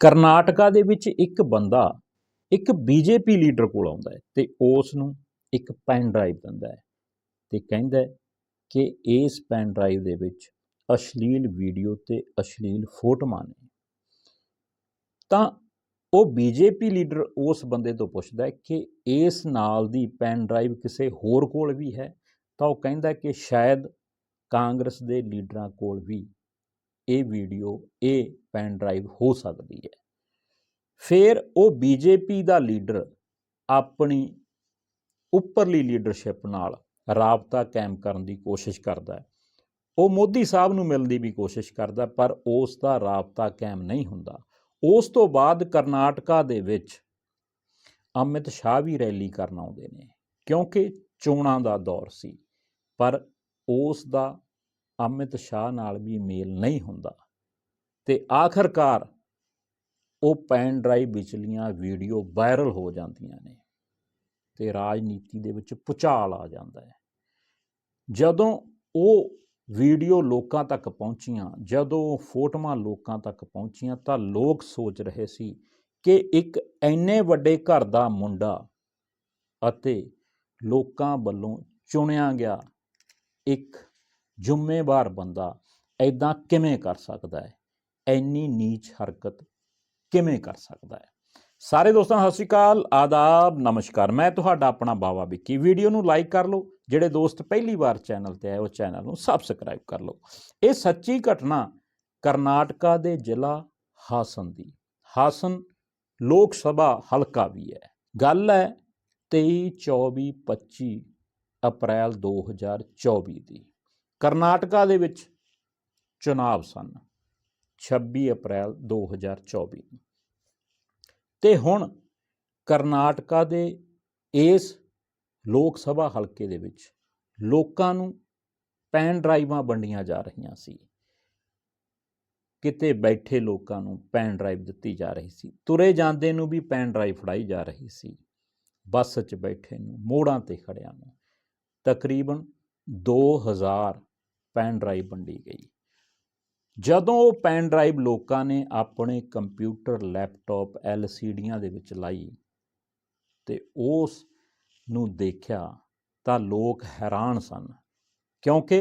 ਕਰਨਾਟਕਾ ਦੇ ਵਿੱਚ ਇੱਕ ਬੰਦਾ, ਇੱਕ ਬੀਜੇਪੀ ਲੀਡਰ ਕੋਲ ਆਉਂਦਾ ਹੈ ਤੇ ਉਸ ਨੂੰ ਇੱਕ ਪੈਨ ਡਰਾਈਵ ਦਿੰਦਾ ਹੈ ਤੇ ਕਹਿੰਦਾ ਹੈ ਕਿ ਇਸ ਪੈਨ ਡਰਾਈਵ ਦੇ ਵਿੱਚ ਅਸ਼ਲੀਲ ਵੀਡੀਓ ਤੇ ਅਸ਼ਲੀਲ ਫੋਟੋਆਂ ਨੇ। ਤਾਂ ਉਹ ਬੀਜੇਪੀ ਲੀਡਰ ਉਸ ਬੰਦੇ ਤੋਂ ਪੁੱਛਦਾ ਹੈ ਕਿ ਇਸ ਨਾਲ ਦੀ ਪੈਨ ਡਰਾਈਵ ਕਿਸੇ ਹੋਰ ਕੋਲ ਵੀ ਹੈ? ਤਾਂ ਉਹ ਕਹਿੰਦਾ ਕਿ ਸ਼ਾਇਦ ਕਾਂਗਰਸ ਦੇ ਲੀਡਰਾਂ ਕੋਲ ਵੀ ਇਹ ਵੀਡੀਓ, ਇਹ ਪੈਨ ਡਰਾਈਵ ਹੋ ਸਕਦੀ ਹੈ। ਫਿਰ ਉਹ ਬੀਜੇਪੀ ਦਾ ਲੀਡਰ ਆਪਣੀ ਉੱਪਰਲੀ ਲੀਡਰਸ਼ਿਪ ਨਾਲ ਰਾਬਤਾ ਕਾਇਮ ਕਰਨ ਦੀ ਕੋਸ਼ਿਸ਼ ਕਰਦਾ ਹੈ। ਉਹ ਮੋਦੀ ਸਾਹਿਬ ਨੂੰ ਮਿਲਣ ਦੀ ਵੀ ਕੋਸ਼ਿਸ਼ ਕਰਦਾ ਪਰ ਉਸ ਦਾ ਰਾਬਤਾ ਕਾਇਮ ਨਹੀਂ ਹੁੰਦਾ। ਉਸ ਤੋਂ ਬਾਅਦ ਕਰਨਾਟਕਾ ਦੇ ਵਿੱਚ ਅਮਿਤ ਸ਼ਾਹ ਵੀ ਰੈਲੀ ਕਰਨ ਆਉਂਦੇ ਨੇ, ਕਿਉਂਕਿ ਚੋਣਾਂ ਦਾ ਦੌਰ ਸੀ, ਪਰ ਉਸ ਦਾ ਅਮਿਤ ਸ਼ਾਹ ਨਾਲ ਵੀ ਮੇਲ ਨਹੀਂ ਹੁੰਦਾ। ਤੇ ਆਖਰਕਾਰ ਉਹ ਪੈਨ ਡਰਾਈਵ ਵਿਚਲੀਆਂ ਵੀਡੀਓ ਵਾਇਰਲ ਹੋ ਜਾਂਦੀਆਂ ਨੇ ਤੇ ਰਾਜਨੀਤੀ ਦੇ ਵਿੱਚ ਪੁਚਾਲ ਆ ਜਾਂਦਾ ਹੈ। ਜਦੋਂ ਉਹ ਵੀਡੀਓ ਲੋਕਾਂ ਤੱਕ ਪਹੁੰਚੀਆਂ, ਜਦੋਂ ਫੋਟੋਆਂ ਲੋਕਾਂ ਤੱਕ ਪਹੁੰਚੀਆਂ ਤਾਂ ਲੋਕ ਸੋਚ ਰਹੇ ਸੀ ਕਿ ਇੱਕ ਐਨੇ ਵੱਡੇ ਘਰ ਦਾ ਮੁੰਡਾ ਅਤੇ ਲੋਕਾਂ ਵੱਲੋਂ ਚੁਣਿਆ ਗਿਆ ਇੱਕ ਜ਼ਿੰਮੇਵਾਰ ਬੰਦਾ ਐਦਾਂ ਕਿਵੇਂ ਕਰ ਸਕਦਾ ਹੈ? ਐਨੀ ਨੀਚ ਹਰਕਤ ਕਿਵੇਂ ਕਰ ਸਕਦਾ ਹੈ? ਸਾਰੇ ਦੋਸਤਾਂ, ਸਤਿ ਸ਼੍ਰੀ ਅਕਾਲ, ਆਦਾਬ, ਨਮਸਕਾਰ। ਮੈਂ ਤੁਹਾਡਾ ਆਪਣਾ ਬਾਵਾ ਵਿੱਕੀ। ਵੀਡੀਓ ਨੂੰ ਲਾਈਕ ਕਰ ਲਓ, ਜਿਹੜੇ ਦੋਸਤ ਪਹਿਲੀ ਵਾਰ ਚੈਨਲ ਤੇ ਆਏ, ਉਹ ਚੈਨਲ ਨੂੰ ਸਬਸਕ੍ਰਾਈਬ ਕਰ ਲਓ। ਇਹ ਸੱਚੀ ਘਟਨਾ ਕਰਨਾਟਕਾ ਦੇ ਜ਼ਿਲ੍ਹਾ ਹਾਸਨ ਦੀ। ਹਾਸਨ ਲੋਕ ਸਭਾ ਹਲਕਾ ਵੀ ਹੈ। ਗੱਲ ਹੈ 23 24 25 ਅਪ੍ਰੈਲ 2024 ਦੀ। ਕਰਨਾਟਕਾ ਦੇ ਵਿੱਚ ਚੁਣਾਵ ਸਨ 26 ਅਪ੍ਰੈਲ 2024 ਨੂੰ। ਤੇ ਹੁਣ ਕਰਨਾਟਕਾ ਦੇ ਇਸ ਲੋਕ ਸਭਾ ਹਲਕੇ ਦੇ ਵਿੱਚ ਲੋਕਾਂ ਨੂੰ ਪੈਨ ਡਰਾਈਵਾਂ ਵੰਡੀਆਂ ਜਾ ਰਹੀਆਂ ਸੀ। ਕਿਤੇ ਬੈਠੇ ਲੋਕਾਂ ਨੂੰ ਪੈਨ ਡਰਾਈਵ ਦਿੱਤੀ ਜਾ ਰਹੀ ਸੀ। ਤੁਰੇ ਜਾਂਦੇ ਨੂੰ ਵੀ ਪੈਨ ਡਰਾਈਵ ਫੜਾਈ ਜਾ ਰਹੀ ਸੀ। ਬੱਸ 'ਚ ਬੈਠੇ ਨੂੰ ਮੋੜਾਂ ਤੇ ਖੜਿਆਂ ਨੂੰ ਤਕਰੀਬਨ 2000 ਪੈਨ ਡਰਾਈਵ ਵੰਡੀ ਗਈ। ਜਦੋਂ ਉਹ ਪੈਨ ਡਰਾਈਵ ਲੋਕਾਂ ਨੇ ਆਪਣੇ ਕੰਪਿਊਟਰ, ਲੈਪਟਾਪ, ਐਲਸੀਡੀਆਂ ਦੇ ਵਿੱਚ ਲਾਈ ਤੇ ਉਸ ਨੂੰ ਦੇਖਿਆ ਤਾਂ ਲੋਕ ਹੈਰਾਨ ਸਨ ਕਿਉਂਕਿ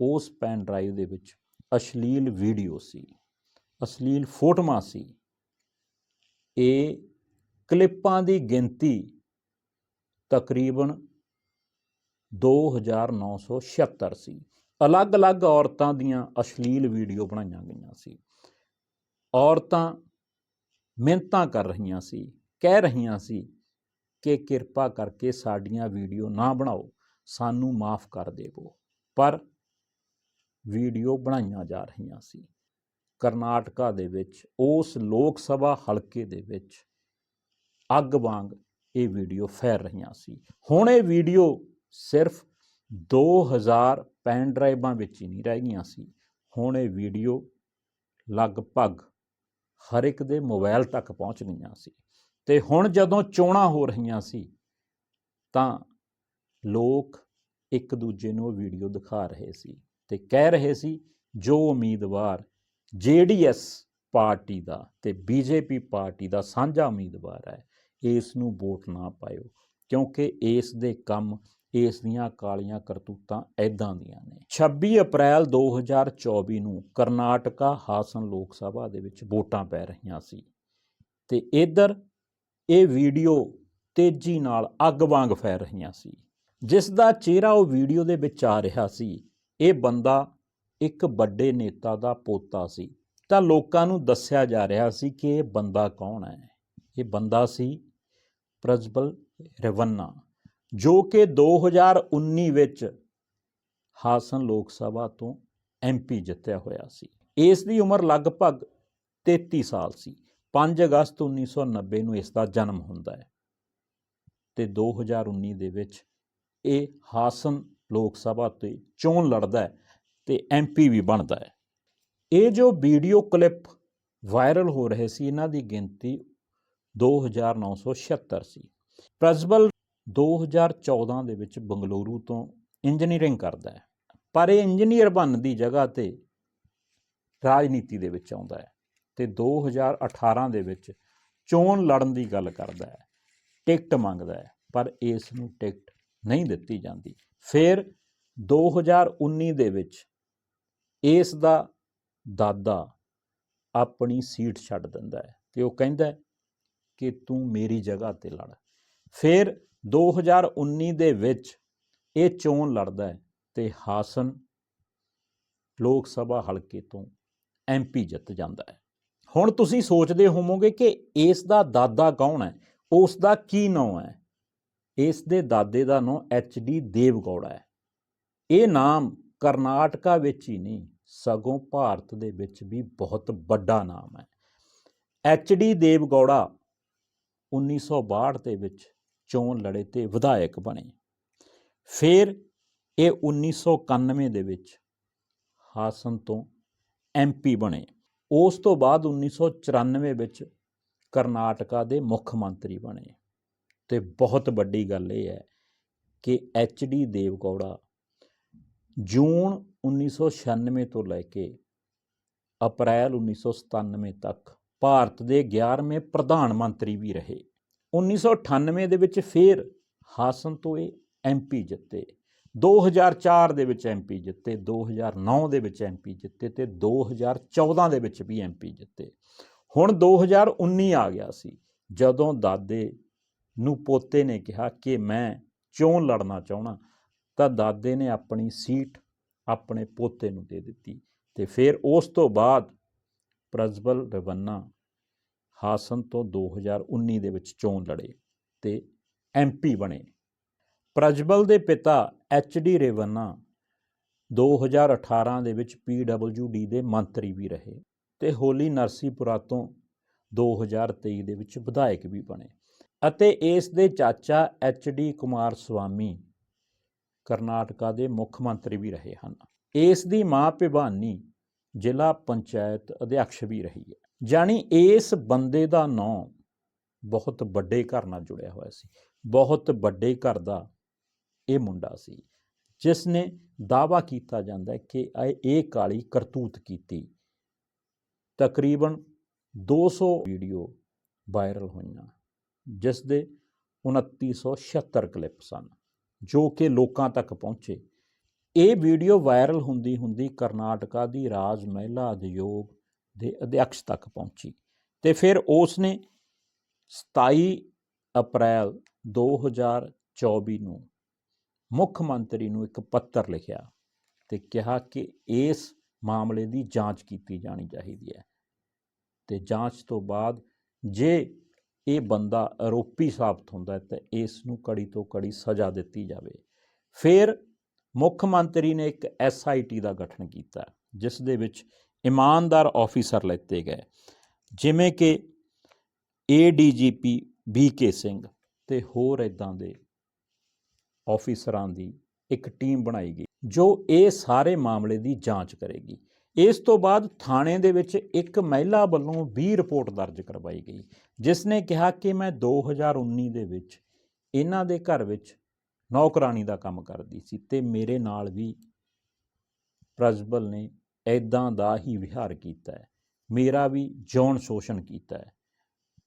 ਉਸ ਪੈਨ ਡਰਾਈਵ ਦੇ ਵਿੱਚ ਅਸ਼ਲੀਲ ਵੀਡੀਓ ਸੀ, ਅਸ਼ਲੀਲ ਫੋਟੋਆਂ ਸੀ। ਇਹ ਕਲਿੱਪਾਂ ਦੀ ਗਿਣਤੀ ਤਕਰੀਬਨ 2976 ਸੀ। ਅਲੱਗ-ਅਲੱਗ ਔਰਤਾਂ ਦੀਆਂ ਅਸ਼ਲੀਲ ਵੀਡੀਓ ਬਣਾਈਆਂ ਗਈਆਂ ਸੀ। ਔਰਤਾਂ ਮਿਹਨਤਾਂ ਕਰ ਰਹੀਆਂ ਸੀ, ਕਹਿ ਰਹੀਆਂ ਸੀ ਕਿ ਕਿਰਪਾ ਕਰਕੇ ਸਾਡੀਆਂ ਵੀਡੀਓ ਨਾ ਬਣਾਓ, ਸਾਨੂੰ ਮਾਫ ਕਰ ਦੇਵੋ। ਪਰ ਵੀਡੀਓ ਬਣਾਈਆਂ ਜਾ ਰਹੀਆਂ ਸੀ। ਕਰਨਾਟਕਾ ਦੇ ਵਿੱਚ, ਉਸ ਲੋਕ ਸਭਾ ਹਲਕੇ ਦੇ ਵਿੱਚ ਅੱਗ ਵਾਂਗ ਇਹ ਵੀਡੀਓ ਫੈਲ ਰਹੀਆਂ ਸੀ। ਹੁਣ ਇਹ ਵੀਡੀਓ ਸਿਰਫ 2000 ਪੈਨ ਡਰਾਈਵਾਂ ਵਿੱਚ ਹੀ ਨਹੀਂ ਰਹਿ ਗਈਆਂ ਸੀ। ਹੁਣ ਇਹ ਵੀਡੀਓ ਲਗਭਗ ਹਰ ਇੱਕ ਦੇ ਮੋਬਾਈਲ ਤੱਕ ਪਹੁੰਚ ਗਈਆਂ ਸੀ। ਤੇ ਹੁਣ ਜਦੋਂ ਚੋਣਾਂ ਹੋ ਰਹੀਆਂ ਸੀ, ਤਾਂ ਲੋਕ ਇੱਕ ਦੂਜੇ ਨੂੰ ਵੀਡੀਓ ਦਿਖਾ ਰਹੇ ਸੀ ਤੇ ਕਹਿ ਰਹੇ ਸੀ, ਜੋ ਉਮੀਦਵਾਰ ਜੇਡੀਐਸ ਪਾਰਟੀ ਦਾ ਤੇ ਬੀਜੇਪੀ ਪਾਰਟੀ ਦਾ ਸਾਂਝਾ ਉਮੀਦਵਾਰ ਹੈ, ਇਸ ਨੂੰ ਵੋਟ ਨਾ ਪਾਇਓ, ਕਿਉਂਕਿ ਇਸ ਦੇ ਕੰਮ ਇਸ ਦੀਆਂ ਕਾਲੀਆਂ ਕਰਤੂਤਾਂ ਐਦਾਂ ਦੀਆਂ ਨੇ। 26 ਅਪ੍ਰੈਲ 2024 ਨੂੰ ਕਰਨਾਟਕਾ ਹਾਸਨ ਲੋਕ ਸਭਾ ਦੇ ਵਿੱਚ ਵੋਟਾਂ ਪੈ ਰਹੀਆਂ ਸੀ ਤੇ ਇਧਰ ਇਹ ਵੀਡੀਓ ਤੇਜ਼ੀ ਨਾਲ ਅੱਗ ਵਾਂਗ ਫੈਲ ਰਹੀਆਂ ਸੀ। ਜਿਸ ਦਾ ਚਿਹਰਾ ਉਹ ਵੀਡੀਓ ਦੇ ਵਿੱਚ ਆ ਰਿਹਾ ਸੀ, ਇਹ ਬੰਦਾ ਇੱਕ ਵੱਡੇ ਨੇਤਾ ਦਾ ਪੋਤਾ ਸੀ। ਤਾਂ ਲੋਕਾਂ ਨੂੰ ਦੱਸਿਆ ਜਾ ਰਿਹਾ ਸੀ ਕਿ ਇਹ ਬੰਦਾ ਕੌਣ ਹੈ? ਇਹ ਬੰਦਾ ਸੀ ਪ੍ਰਜਬਲ ਰਵੰਨਾ। ਜੋ ਕਿ 2019 ਵਿੱਚ ਹਾਸਨ ਲੋਕ ਸਭਾ ਤੋਂ ਐਮਪੀ ਜਿੱਤਿਆ ਹੋਇਆ ਸੀ। ਇਸ ਦੀ ਉਮਰ ਲਗਭਗ 33 ਸਾਲ ਸੀ। 5 ਅਗਸਤ 1990 ਨੂੰ ਇਸ ਦਾ ਜਨਮ ਹੁੰਦਾ ਹੈ। ਤੇ 2019 ਦੇ ਵਿੱਚ ਇਹ ਹਾਸਨ ਲੋਕ ਸਭਾ ਤੇ ਚੋਣ ਲੜਦਾ ਹੈ ਤੇ ਐਮਪੀ ਵੀ ਬਣਦਾ ਹੈ। ਇਹ ਜੋ ਵੀਡੀਓ ਕਲਿੱਪ ਵਾਇਰਲ ਹੋ ਰਹੇ ਸੀ, ਇਹਨਾਂ ਦੀ ਗਿਣਤੀ 2976 ਸੀ। ਪ੍ਰਜਬਲ 2014 ਦੇ ਵਿੱਚ ਬੰਗਲੁਰੂ ਤੋਂ ਇੰਜੀਨੀਅਰਿੰਗ ਕਰਦਾ ਹੈ। ਪਰ ਇਹ ਇੰਜੀਨੀਅਰ ਬਣਨ ਦੀ ਜਗ੍ਹਾ ਤੇ ਰਾਜਨੀਤੀ ਦੇ ਵਿੱਚ ਆਉਂਦਾ ਹੈ ਤੇ 2018 ਦੇ ਵਿੱਚ ਚੋਣ ਲੜਨ ਦੀ ਗੱਲ ਕਰਦਾ ਹੈ। ਟਿਕਟ ਮੰਗਦਾ ਹੈ, ਪਰ ਇਸ ਨੂੰ ਟਿਕਟ ਨਹੀਂ ਦਿੱਤੀ ਜਾਂਦੀ। ਫਿਰ 2019 ਦੇ ਵਿੱਚ ਇਸ ਦਾ ਦਾਦਾ ਆਪਣੀ ਸੀਟ ਛੱਡ ਦਿੰਦਾ ਹੈ ਤੇ ਉਹ ਕਹਿੰਦਾ ਕਿ ਤੂੰ ਮੇਰੀ ਜਗ੍ਹਾ ਤੇ ਲੜ। ਫਿਰ 2019 ਦੇ ਵਿੱਚ ਇਹ ਚੋਣ ਲੜਦਾ ਹੈ ਤੇ ਹਾਸਨ ਲੋਕ ਸਭਾ ਹਲਕੇ ਤੋਂ ਐਮਪੀ ਜਿੱਤ ਜਾਂਦਾ ਹੈ। ਹੁਣ ਤੁਸੀਂ ਸੋਚਦੇ ਹੋਵੋਗੇ ਕਿ ਇਸ ਦਾ ਦਾਦਾ ਕੌਣ ਹੈ? ਉਸ ਦਾ ਕੀ ਨਾਮ ਹੈ? ਇਸ ਦੇ ਦਾਦੇ ਦਾ ਨਾਮ ਐਚ ਡੀ ਦੇਵਗੌੜਾ ਹੈ। ਇਹ ਨਾਮ ਕਰਨਾਟਕਾ ਵਿੱਚ ਹੀ ਨਹੀਂ, ਸਗੋਂ ਭਾਰਤ ਦੇ ਵਿੱਚ ਵੀ ਬਹੁਤ ਵੱਡਾ ਨਾਮ ਹੈ। ਐਚ ਡੀ ਦੇਵਗੌੜਾ 1962 ਦੇ ਵਿੱਚ ਚੋਣ ਲੜੇ ਤੇ ਵਿਧਾਇਕ ਬਣੇ। ਫਿਰ ਇਹ 1991 ਦੇ ਵਿੱਚ ਹਾਸਨ ਤੋਂ ਐਮਪੀ ਬਣੇ। ਉਸ ਤੋਂ ਬਾਅਦ 1994 ਵਿੱਚ ਕਰਨਾਟਕਾ ਦੇ ਮੁੱਖ ਮੰਤਰੀ ਬਣੇ। ਤੇ ਬਹੁਤ ਵੱਡੀ ਗੱਲ ਇਹ ਹੈ ਕਿ ਐਚ ਡੀ ਦੇਵਗੌੜਾ ਜੂਨ 1996 ਤੋਂ ਲੈ ਕੇ ਅਪ੍ਰੈਲ 1997 ਤੱਕ ਭਾਰਤ ਦੇ 11ਵੇਂ ਪ੍ਰਧਾਨ ਮੰਤਰੀ ਵੀ ਰਹੇ। 1998 ਦੇ ਵਿੱਚ ਫਿਰ ਹਾਸਨ ਤੋਂ ਇਹ ਐਮਪੀ ਜਿੱਤੇ। 2004 ਦੇ ਵਿੱਚ ਐਮਪੀ ਜਿੱਤੇ 2009 ਦੇ ਵਿੱਚ ਐਮਪੀ ਜਿੱਤੇ ਤੇ 2014 ਦੇ ਵਿੱਚ ਵੀ ਐਮਪੀ ਜਿੱਤੇ। ਹੁਣ 2019 ਆ ਗਿਆ ਸੀ, ਜਦੋਂ ਦਾਦੇ ਨੂੰ ਪੋਤੇ ਨੇ ਕਿਹਾ ਕਿ ਮੈਂ ਚੋਣ ਲੜਨਾ ਚਾਹਣਾ ਤਾਂ ਦਾਦੇ ਨੇ ਆਪਣੀ ਸੀਟ ਆਪਣੇ ਪੋਤੇ ਨੂੰ ਦੇ ਦਿੱਤੀ ਤੇ ਫਿਰ ਉਸ ਤੋਂ ਬਾਅਦ ਪ੍ਰਜ਼ਬਲ ਰਵੰਨਾ ਹਾਸਨ ਤੋਂ 2019 ਦੇ ਵਿੱਚ ਚੋਣ ਲੜੇ ਤੇ ਐਮਪੀ ਬਣੇ। ਪ੍ਰਜਬਲ ਦੇ ਪਿਤਾ ਐਚ ਡੀ ਰੇਵੰਨਾ 2018 ਦੇ ਵਿੱਚ ਪੀਡਬਲਯੂਡੀ ਦੇ ਮੰਤਰੀ ਵੀ ਰਹੇ ਤੇ ਹੋਲੀ ਨਰਸੀਪੁਰਾ ਤੋਂ 2023 ਦੇ ਵਿੱਚ ਵਿਧਾਇਕ ਵੀ ਬਣੇ ਅਤੇ ਇਸ ਦੇ ਚਾਚਾ ਐਚ ਡੀ ਕੁਮਾਰ ਸੁਆਮੀ ਕਰਨਾਟਕਾ ਦੇ ਮੁੱਖ ਮੰਤਰੀ ਵੀ ਰਹੇ ਹਨ। ਇਸ ਦੀ ਮਾਂ ਭਿਵਾਨੀ ਜ਼ਿਲ੍ਹਾ ਪੰਚਾਇਤ ਅਧਿਕਸ਼ ਵੀ ਰਹੀ ਹੈ। ਜਾਣੀ ਇਸ ਬੰਦੇ ਦਾ ਨਾਂ ਬਹੁਤ ਵੱਡੇ ਘਰ ਨਾਲ ਜੁੜਿਆ ਹੋਇਆ ਸੀ। ਬਹੁਤ ਵੱਡੇ ਘਰ ਦਾ ਇਹ ਮੁੰਡਾ ਸੀ ਜਿਸ ਨੇ ਦਾਵਾ ਕੀਤਾ ਜਾਂਦਾ ਹੈ ਕਿ ਇਹ- ਇਹ ਕਾਲੀ ਕਰਤੂਤ ਕੀਤੀ। ਤਕਰੀਬਨ 200 ਵੀਡੀਓ ਵਾਇਰਲ ਹੋਈਆਂ ਜਿਸ ਦੇ 2976 ਕਲਿੱਪ ਸਨ, ਜੋ ਕਿ ਲੋਕਾਂ ਤੱਕ ਪਹੁੰਚੇ। ਇਹ ਵੀਡੀਓ ਵਾਇਰਲ ਹੁੰਦੀ ਹੁੰਦੀ ਕਰਨਾਟਕਾ ਦੀ ਰਾਜ ਮਹਿਲਾ ਉਦਯੋਗ ਦੇ ਅਧਿਕਸ਼ ਤੱਕ ਪਹੁੰਚੀ। ਤੇ ਫਿਰ ਉਸ ਨੇ 27 ਅਪ੍ਰੈਲ 2024 ਨੂੰ ਮੁੱਖ ਮੰਤਰੀ ਨੂੰ ਇੱਕ ਪੱਤਰ ਲਿਖਿਆ ਤੇ ਕਿਹਾ ਕਿ ਇਸ ਮਾਮਲੇ ਦੀ ਜਾਂਚ ਕੀਤੀ ਜਾਣੀ ਚਾਹੀਦੀ ਹੈ। ਤੇ ਜਾਂਚ ਤੋਂ ਬਾਅਦ ਜੇ ਇਹ ਬੰਦਾ ਆਰੋਪੀ ਸਾਬਤ ਹੁੰਦਾ ਹੈ ਤਾਂ ਇਸ ਨੂੰ ਕੜੀ ਤੋਂ ਕੜੀ ਸਜ਼ਾ ਦਿੱਤੀ ਜਾਵੇ। ਫਿਰ ਮੁੱਖ ਮੰਤਰੀ ਨੇ ਇੱਕ ਐਸਆਈਟੀ ਦਾ ਗਠਨ ਕੀਤਾ, ਜਿਸ ਦੇ ਵਿੱਚ ਇਮਾਨਦਾਰ ਆਫੀਸਰ ਲੈਤੇ ਗਏ। ਜਿਵੇਂ ਕਿ ਏਡੀਜੀਪੀ ਬੀਕੇ ਸਿੰਘ ਤੇ ਹੋਰ ਇਦਾਂ ਦੇ ਆਫੀਸਰਾਂ ਦੀ ਇੱਕ ਟੀਮ ਬਣਾਈ ਗਈ, ਜੋ ਇਹ ਸਾਰੇ ਮਾਮਲੇ ਦੀ ਜਾਂਚ ਕਰੇਗੀ। ਇਸ ਤੋਂ ਬਾਅਦ ਥਾਣੇ ਦੇ ਵਿੱਚ ਇੱਕ ਮਹਿਲਾ ਵੱਲੋਂ ਵੀ ਰਿਪੋਰਟ ਦਰਜ ਕਰਵਾਈ ਗਈ ਜਿਸ ਨੇ ਕਿਹਾ ਕਿ ਮੈਂ 2019 ਦੇ ਵਿੱਚ ਇਹਨਾਂ ਦੇ ਘਰ ਵਿੱਚ ਨੌਕਰਾਨੀ ਦਾ ਕੰਮ ਕਰਦੀ ਸੀ ਤੇ ਮੇਰੇ ਨਾਲ ਵੀ ਪ੍ਰਜਬਲ ਨੇ ਐਦਾਂ ਦਾ ਹੀ ਵਿਹਾਰ ਕੀਤਾ ਹੈ। ਮੇਰਾ ਵੀ ਜੌਨ ਸ਼ੋਸ਼ਣ ਕੀਤਾ ਹੈ।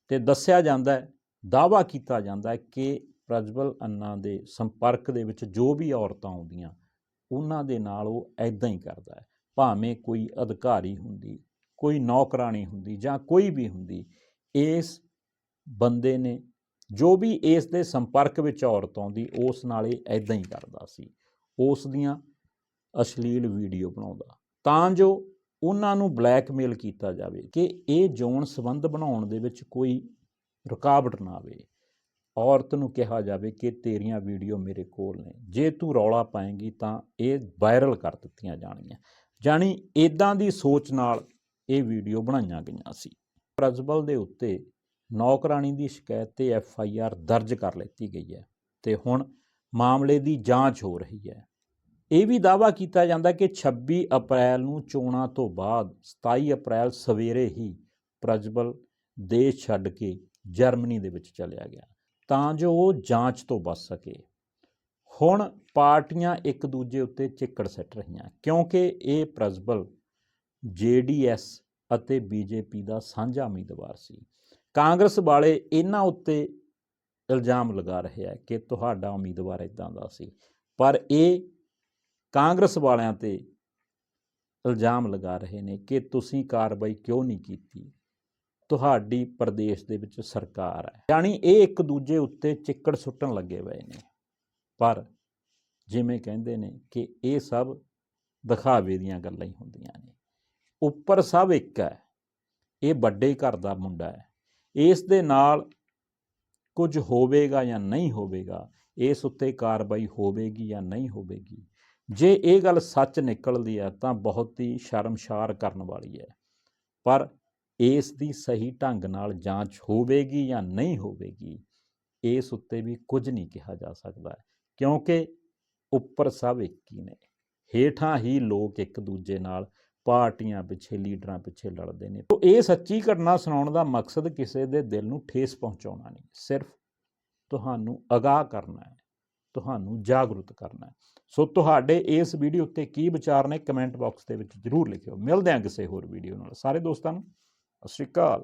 ਤੇ ਦੱਸਿਆ ਜਾਂਦਾ ਹੈ ਦਾਵਾ ਕੀਤਾ ਜਾਂਦਾ ਹੈ ਕਿ ਪ੍ਰਜਵਲ ਅੰਨਾ ਦੇ ਸੰਪਰਕ ਦੇ ਵਿੱਚ ਜੋ ਵੀ ਔਰਤਾਂ ਆਉਂਦੀਆਂ, ਉਹਨਾਂ ਦੇ ਨਾਲ ਉਹ ਐਦਾਂ ਹੀ ਕਰਦਾ ਹੈ। ਭਾਵੇਂ ਕੋਈ ਅਧਿਕਾਰੀ ਹੁੰਦੀ, ਕੋਈ ਨੌਕਰਾਣੀ ਹੁੰਦੀ ਜਾਂ ਕੋਈ ਵੀ ਹੁੰਦੀ, ਇਸ ਬੰਦੇ ਨੇ ਜੋ ਵੀ ਇਸ ਦੇ ਸੰਪਰਕ ਵਿੱਚ ਔਰਤ ਆਉਂਦੀ, ਉਸ ਨਾਲ ਇਹ ਐਦਾਂ ਹੀ ਕਰਦਾ ਸੀ। ਉਸ ਦੀਆਂ ਅਸ਼ਲੀਲ ਵੀਡੀਓ ਬਣਾਉਂਦਾ। ਤਾਂ ਜੋ ਉਹਨਾਂ ਨੂੰ ਬਲੈਕਮੇਲ ਕੀਤਾ ਜਾਵੇ ਕਿ ਇਹ ਜੋਨ ਸੰਬੰਧ ਬਣਾਉਣ ਦੇ ਵਿੱਚ ਕੋਈ ਰੁਕਾਵਟ ਨਾ ਆਵੇ। ਔਰਤ ਨੂੰ ਕਿਹਾ ਜਾਵੇ ਕਿ ਤੇਰੀਆਂ ਵੀਡੀਓ ਮੇਰੇ ਕੋਲ ਨੇ, ਜੇ ਤੂੰ ਰੌਲਾ ਪਾਏਂਗੀ ਤਾਂ ਇਹ ਵਾਇਰਲ ਕਰ ਦਿੱਤੀਆਂ ਜਾਣਗੀਆਂ। ਜਾਣੀ ਇਦਾਂ ਦੀ ਸੋਚ ਨਾਲ ਇਹ ਵੀਡੀਓ ਬਣਾਈਆਂ ਗਈਆਂ ਸੀ। ਪ੍ਰਜਬਲ ਦੇ ਉੱਤੇ ਨੌਕਰਾਨੀ ਦੀ ਸ਼ਿਕਾਇਤ ਤੇ ਐਫ ਆਈ ਆਰ ਦਰਜ ਕਰ ਲਿੱਤੀ ਗਈ ਹੈ ਤੇ ਹੁਣ ਮਾਮਲੇ ਦੀ ਜਾਂਚ ਹੋ ਰਹੀ ਹੈ। ਇਹ ਵੀ ਦਾਵਾ ਕੀਤਾ ਜਾਂਦਾ ਕਿ 26 ਅਪ੍ਰੈਲ ਨੂੰ ਚੋਣਾਂ ਤੋਂ ਬਾਅਦ 27 ਅਪ੍ਰੈਲ ਸਵੇਰੇ ਹੀ ਪ੍ਰਜਬਲ ਦੇਸ਼ ਛੱਡ ਕੇ ਜਰਮਨੀ ਦੇ ਵਿੱਚ ਚਲਿਆ ਗਿਆ, ਤਾਂ ਜੋ ਉਹ ਜਾਂਚ ਤੋਂ ਬਚ ਸਕੇ। ਹੁਣ ਪਾਰਟੀਆਂ ਇੱਕ ਦੂਜੇ ਉੱਤੇ ਚਿੱਕੜ ਸੱਟ ਰਹੀਆਂ, ਕਿਉਂਕਿ ਇਹ ਪ੍ਰਜਬਲ ਜੇਡੀਐਸ ਅਤੇ ਬੀਜੇਪੀ ਦਾ ਸਾਂਝਾ ਉਮੀਦਵਾਰ ਸੀ। ਕਾਂਗਰਸ ਵਾਲੇ ਇਹਨਾਂ ਉੱਤੇ ਇਲਜ਼ਾਮ ਲਗਾ ਰਹੇ ਹੈ ਕਿ ਤੁਹਾਡਾ ਉਮੀਦਵਾਰ ਇਦਾਂ ਦਾ ਸੀ, ਪਰ ਇਹ ਕਾਂਗਰਸ ਵਾਲਿਆਂ ਤੇ ਇਲਜ਼ਾਮ ਲਗਾ ਰਹੇ ਨੇ ਕਿ ਤੁਸੀਂ ਕਾਰਵਾਈ ਕਿਉਂ ਨਹੀਂ ਕੀਤੀ? ਤੁਹਾਡੀ ਪ੍ਰਦੇਸ਼ ਦੇ ਵਿੱਚ ਸਰਕਾਰ ਹੈ। ਯਾਨੀ ਇਹ ਇੱਕ ਦੂਜੇ ਉੱਤੇ ਚਿੱਕੜ ਸੁੱਟਣ ਲੱਗੇ ਹੋਏ ਨੇ। ਪਰ ਜਿਵੇਂ ਕਹਿੰਦੇ ਨੇ ਕਿ ਇਹ ਸਭ ਦਿਖਾਵੇ ਦੀਆਂ ਗੱਲਾਂ ਹੀ ਹੁੰਦੀਆਂ ਨੇ। ਉੱਪਰ ਸਭ ਇੱਕ ਹੈ। ਇਹ ਵੱਡੇ ਘਰ ਦਾ ਮੁੰਡਾ ਹੈ। ਇਸ ਦੇ ਨਾਲ ਕੁਝ ਹੋਵੇਗਾ ਜਾਂ ਨਹੀਂ ਹੋਵੇਗਾ, ਇਸ ਉੱਤੇ ਕਾਰਵਾਈ ਹੋਵੇਗੀ ਜਾਂ ਨਹੀਂ ਹੋਵੇਗੀ ਜੇ ਇਹ ਗੱਲ ਸੱਚ ਨਿਕਲਦੀ ਹੈ, ਤਾਂ ਬਹੁਤ ਹੀ ਸ਼ਰਮਸ਼ਾਰ ਕਰਨ ਵਾਲੀ ਹੈ। ਪਰ ਇਸ ਦੀ ਸਹੀ ਢੰਗ ਨਾਲ ਜਾਂਚ ਹੋਵੇਗੀ ਜਾਂ ਨਹੀਂ ਹੋਵੇਗੀ, ਇਸ ਉੱਤੇ ਵੀ ਕੁਝ ਨਹੀਂ ਕਿਹਾ ਜਾ ਸਕਦਾ, ਕਿਉਂਕਿ ਉੱਪਰ ਸਭ ਇੱਕ ਹੀ ਨੇ। ਹੇਠਾਂ ਹੀ ਲੋਕ ਇੱਕ ਦੂਜੇ ਨਾਲ ਪਾਰਟੀਆਂ ਪਿੱਛੇ, ਲੀਡਰਾਂ ਪਿੱਛੇ ਲੜਦੇ ਨੇ। ਤੋ ਇਹ ਸੱਚੀ ਘਟਨਾ ਸੁਣਾਉਣ ਦਾ ਮਕਸਦ ਕਿਸੇ ਦੇ ਦਿਲ ਨੂੰ ਠੇਸ ਪਹੁੰਚਾਉਣਾ ਨਹੀਂ, ਸਿਰਫ ਤੁਹਾਨੂੰ ਅਗਾਹ ਕਰਨਾ ਹੈ। ਤੁਹਾਨੂੰ ਜਾਗਰੂਕ ਕਰਨਾ ਹੈ। ਸੋ ਤੁਹਾਡੇ ਇਸ ਵੀਡੀਓ ਉੱਤੇ ਕੀ ਵਿਚਾਰ ਨੇ ਕਮੈਂਟ ਬਾਕਸ ਦੇ ਵਿੱਚ ਜਰੂਰ ਲਿਖਿਓ। ਮਿਲਦੇ ਹਾਂ ਕਿਸੇ ਹੋਰ ਵੀਡੀਓ ਨਾਲ। ਸਾਰੇ ਦੋਸਤਾਂ ਨੂੰ, ਸਤਿ ਸ਼੍ਰੀ ਅਕਾਲ।